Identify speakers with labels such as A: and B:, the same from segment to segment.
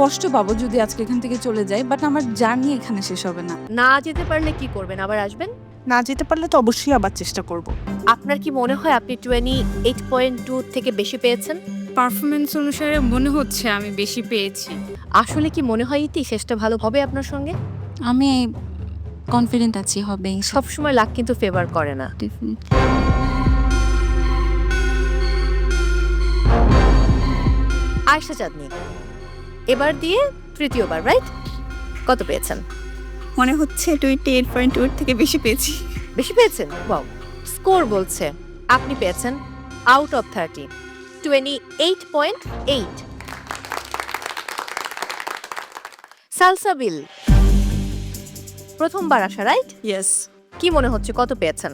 A: কষ্ট পাবো যদি আজকে এখান থেকে চলে যাই বাট আমার জার্নি এখানে শেষ হবে না।
B: না যেতে পারলে কি করবেন? আবার আসবেন?
C: না যেতে পারলে তো অবশ্যই আবার চেষ্টা করব।
B: আপনার কি মনে হয় আপনি টোয়েন্টি এইট পয়েন্ট টু থেকে বেশি পেয়েছেন?
D: পারফরমেন্স অনুসারে মনে হচ্ছে আমি বেশি পেয়েছি।
B: আসলে কি মনে হয় ইতি শেষটা ভালো হবে আপনার সঙ্গে?
A: আমি কনফিডেন্ট আছি হবে।
B: সবসময় লাক কিন্তু ফেভার করে না। আয়সা চাঁদনি। এবার দিয়ে তৃতীয়বার রাইট কত পেয়েছেন?
E: মনে হচ্ছে টোয়েন্টি এইট পয়েন্ট টু থেকে বেশি পেয়েছি।
B: বেশি পেয়েছেন? ওয়াও স্কোর বলছে আপনি পেয়েছেন out of thirty twenty eight point eight Salsabil প্রথমবার আসা রাইট
C: ইয়েস
B: কি মনে হচ্ছে কত পেয়েছেন?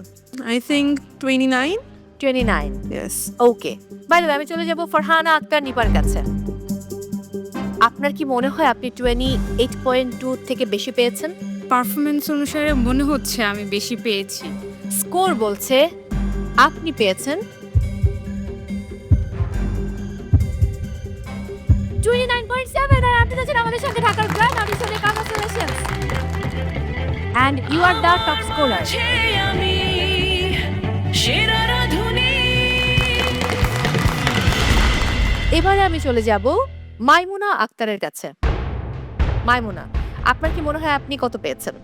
C: I think twenty nine
B: twenty nine
C: yes
B: okay বাইরে আমি চলে যাব ফরহানা আক্তার নিপার কাছে। আপনার কি মনে হয় আপনি টোয়েন্টি এইট পয়েন্ট টু থেকে বেশি পেয়েছেন?
D: পারফরমেন্স অনুসারে মনে হচ্ছে আমি বেশি পেয়েছি।
B: স্কোর বলছে আপনি পেয়েছেন টোয়েন্টি নাইন পয়েন্ট সেভেন আর আপনি আছেন আমাদের সঙ্গে ঢাকার grand অডিশনে congratulation and you are the top scorer এবারে আমি চলে যাব মাইমুনা আক্তারের কাছে। মাইমুনা আপনার কি মনে হয় আপনি কত পেয়েছেন?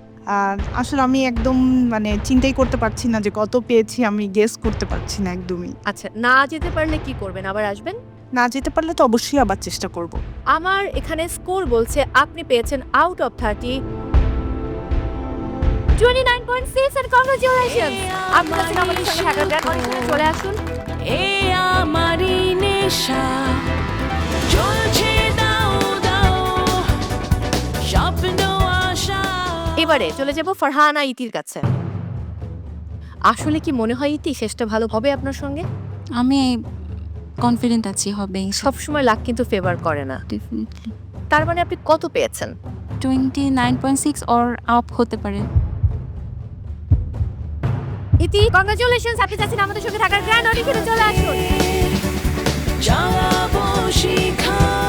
C: আসলে আমি একদম মানে চিন্তাই করতে পারছি না যে কত পেয়েছি আমি গেস করতে পারছি না একদমই।
B: আচ্ছা না যেতে পারলে কি করবেন? আবার আসবেন?
C: না যেতে পারলে তো অবশ্যই আবার চেষ্টা করব।
B: আমার এখানে স্কোর বলছে আপনি পেয়েছেন out of thirty twenty nine point six and congratulation আমাদের সঙ্গে চলে আসুন।
F: এ আমারই নেশা।
B: এবারে চলে যাব ফারহানা ইতির কাছে। আসলে কি মনে হয় ইতি শেষটা ভালো হবে আপনার সঙ্গে?
A: আমি কনফিডেন্ট আছি হবে
B: সবসময় লাক কিন্তু ফেভার করে না।
A: ডেফিনেটলি
B: তার মানে আপনি কত পেয়েছেন?
A: Twenty nine point six or up হতে পারে।
B: ইতি কংগ্রেচুলেশনস আপনি চাচ্ছেন আমাদের সঙ্গে থাকার গ্র্যান্ড অডিশনে চলে আসুন
F: জ্বালাবো শিখা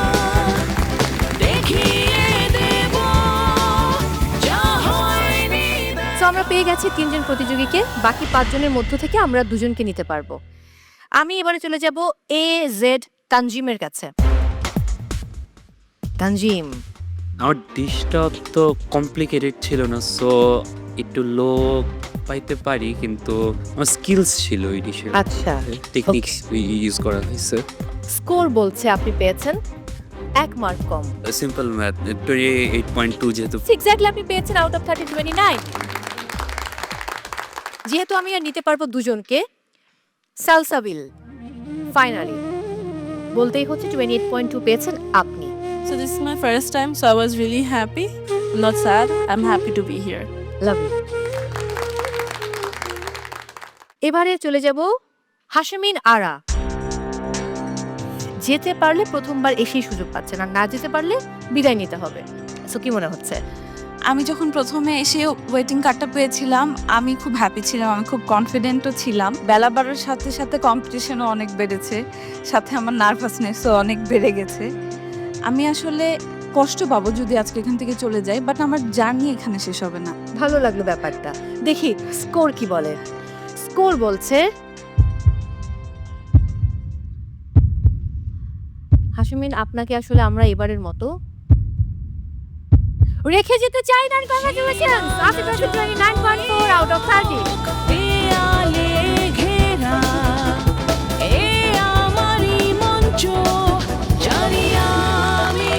B: আমরা পেয়ে গেছি তিনজন প্রতিযোগীকে বাকি পাঁচজনের মধ্য থেকে আমরা দুজনকে নিতে পারব। আমি এবারে চলে যাব এ জেড তানজিমের কাছে। তানজিম।
G: আমার ডিশটা তো কমপ্লিকেটেড ছিল না সো একটু লো পাইতে পারি কিন্তু আমার স্কিলস ছিল এই ডিশের।
B: আচ্ছা
G: টেকনিক্স ইউজ করা হয়েছে।
B: স্কোর বলছে আপনি পেয়েছেন এক মার্ক কম।
G: Simple math twenty eight point two যেহেতু।
B: এক্স্যাক্টলি আপনি পেয়েছেন out of thirty twenty nine যেহেতু আমি আর নিতে পারব দুজনকে সালসাবিল ফাইনালি বলতেই হচ্ছে টোয়েন্টি এইট পয়েন্ট টু পেয়েছেন আপনি
F: this is my first time, so I was really happy. I'm not sad. I'm happy to be here.
B: Love you এবারে চলে যাব হাসমিন আরা যেতে পারলে প্রথমবার এসেই সুযোগ পাচ্ছেন আর না যেতে পারলে বিদায় নিতে হবে সো কি মনে হচ্ছে
A: আমি যখন প্রথমে এসে ওয়েটিং কার্ডটা পেয়েছিলাম আমি খুব হ্যাপি ছিলাম আমি খুব কনফিডেন্টও ছিলাম। বেলা বাড়ার সাথে সাথে কম্পিটিশনও অনেক বেড়েছে সাথে আমার নার্ভাসনেসও অনেক বেড়ে গেছে। আমি আসলে কষ্ট পাবো যদি আজকে এখান থেকে চলে যাই বাট আমার জার্নি এখানে শেষ হবে না।
B: ভালো লাগল ব্যাপারটা। দেখি স্কোর কি বলে? স্কোর বলছে হাসমিন আপনাকে আসলে আমরা এবারের মতো রেখে যেতে চাই না আপনি পেয়েছেন 29.4 আউট অফ 30
F: দেয়ালে ঘেরা এ আমারই মঞ্চ জানি আমি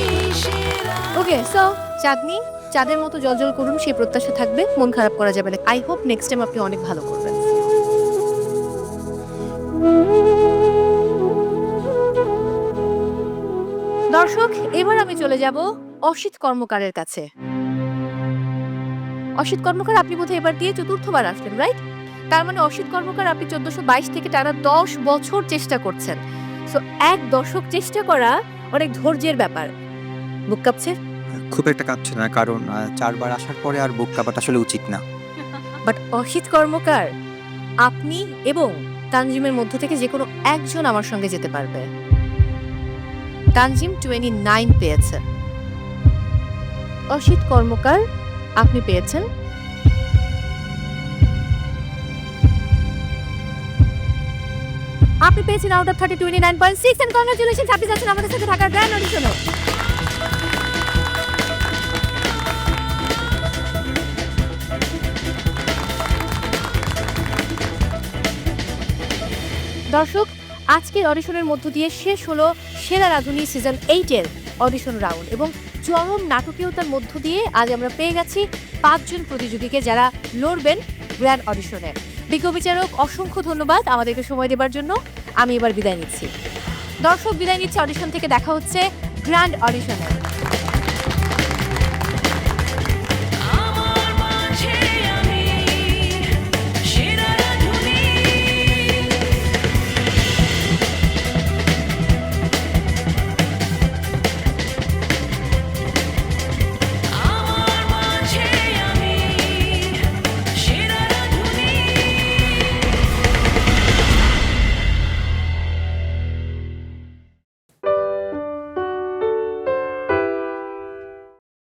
F: সেরা।
B: ওকে সো চাঁদনি চাঁদের মতো জলজল করুন সেই প্রত্যাশা থাকবে মন খারাপ করা যাবে না। আই হোপ নেক্সট টাইম আপনি অনেক ভালো করবেন। দর্শক এবার আমি চলে যাব অসিত কর্মকারের কাছে। অসিত কর্মকার আপনি বোধহয় এবার দিয়ে চতুর্থবার আসলেন রাইট তার মানে অসিত কর্মকার আপনি চোদ্দশো বাইশ থেকে টানা দশ বছর চেষ্টা করছেন। সো এক দশক চেষ্টা করা অনেক ধৈর্যের ব্যাপার। বুক কাঁপছে?
H: খুব একটা কাঁপছে না কারণ চারবার আসার পরে আর বুক কাঁপাটা আসলে উচিত না।
B: বাট অসিত কর্মকার আপনি এবং তানজিমের মধ্য থেকে যে কোনো একজন আমার সঙ্গে যেতে পারবে। তানজিম টোয়েন্টি নাইন পেয়েছে। অসিত কর্মকার, আপনি পেয়েছেন। আপনি পেয়েছেন out of thirty twenty nine point six and congratulation আপনি যাচ্ছেন আমাদের সাথে ঢাকার গ্র্যান্ড অডিশনে দর্শক, আজকের অডিশনের মধ্য দিয়ে শেষ হলো সেরা রাধুনী সিজন এইটের অডিশন রাউন্ড এবং চরম নাটকীয়তার মধ্য দিয়ে আজ আমরা পেয়ে গেছি পাঁচজন প্রতিযোগীকে যারা লড়বেন গ্র্যান্ড অডিশনে। বিজ্ঞ বিচারক, অসংখ্য ধন্যবাদ আমাদেরকে সময় দেবার জন্য। আমি এবার বিদায় নিচ্ছি। দর্শক, বিদায় নিচ্ছে অডিশন থেকে। দেখা হচ্ছে গ্র্যান্ড অডিশনে।